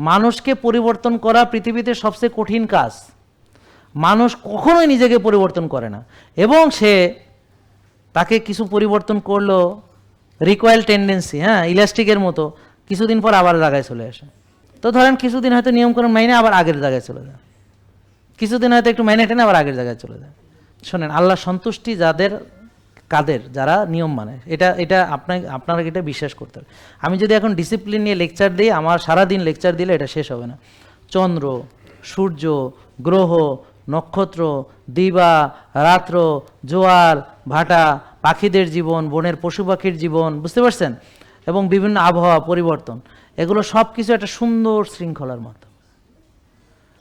মানুষকে পরিবর্তন করা পৃথিবীতে সবচেয়ে কঠিন কাজ। মানুষ কখনোই নিজেকে পরিবর্তন করে না। এবং সে তাকে কিছু পরিবর্তন করল রিকোয়াল টেন্ডেন্সি হ্যাঁ ইলাস্টিকের মতো। কিছুদিন পর আবার জায়গায় চলে আসে। তো ধরেন কিছুদিন হয়তো নিয়মকানুন মাইনে আবার আগের জায়গায় চলে যায়। কিছুদিন হয়তো একটু মাইনে টেনে আবার আগের জায়গায় চলে যায়। শোনেন আল্লাহ সন্তুষ্টি যাদের কাদের, যারা নিয়ম মানে। এটা এটা আপনার আপনারা এটা বিশ্বাস করতে হবে। আমি যদি এখন ডিসিপ্লিন নিয়ে লেকচার দিই, আমার সারাদিন লেকচার দিলে এটা শেষ হবে না। চন্দ্র, সূর্য, গ্রহ, নক্ষত্র, দিবা, রাত্র, জোয়ার, ভাটা, পাখিদের জীবন, বনের পশু পাখির জীবন, বুঝতে পারছেন? এবং বিভিন্ন আবহাওয়া, পরিবর্তন। এগুলো সব কিছু একটা সুন্দর শৃঙ্খলার মতো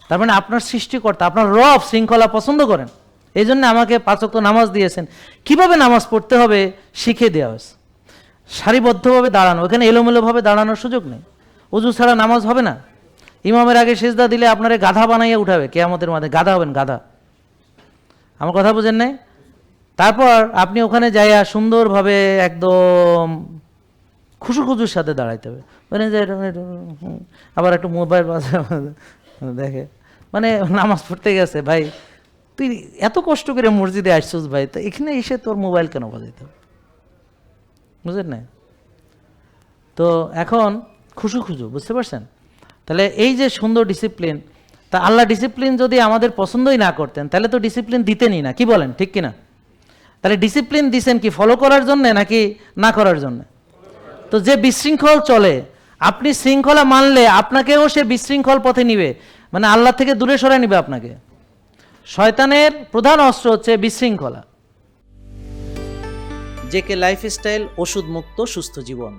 তার মানে আপনার সৃষ্টিকর্তা, আপনার রব শৃঙ্খলা পছন্দ করেন। এই জন্য আমাকে পাচক নামাজ দিয়েছেন। কীভাবে নামাজ পড়তে হবে শিখে দেওয়া হয়েছে। সারিবদ্ধভাবে দাঁড়ানো, এখানে এলোমেলোভাবে দাঁড়ানোর সুযোগ নেই। উজু ছাড়া নামাজ হবে না। ইমামের আগে সেজদা দিলে আপনারে গাধা বানাইয়া উঠাবে, কেয়ামতের মাঝে গাধা হবেন, গাধা। আমার কথা বুঝেন নাই? তারপর আপনি ওখানে যাইয়া সুন্দরভাবে একদম খুশু খুশুর সাথে দাঁড়াইতে হবে। মানে যে আবার একটু মোবাইল দেখে। মানে নামাজ পড়তে গেছে, ভাই। তুই এত কষ্ট করে মসজিদে আসছিস ভাই, তো এখানে এসে তোর মোবাইল কেন বাজাইতে হবে? বুঝলেন না? তো এখন খুশু খুশু বুঝতে পারছেন? তাহলে এই যে সুন্দর ডিসিপ্লিন তা আল্লাহ ডিসিপ্লিন যদি আমাদের পছন্দই না করতেন, তাহলে তো ডিসিপ্লিন দিতেনই না, কি বলেন, ঠিক কিনা? তাহলে ডিসিপ্লিন দিছেন কি ফলো করার জন্য, নাকি না করার জন্য? তো যে বিশৃঙ্খল চলে, আপনি শৃঙ্খলা মানলে আপনাকেও সে বিশৃঙ্খল পথে নিবে মানে আল্লাহ থেকে দূরে সরাই নিবে আপনাকে। শয়তানের প্রধান অস্ত্র হচ্ছে বিশৃঙ্খলা। জেকে লাইফস্টাইল ওষুধ মুক্ত সুস্থ জীবন।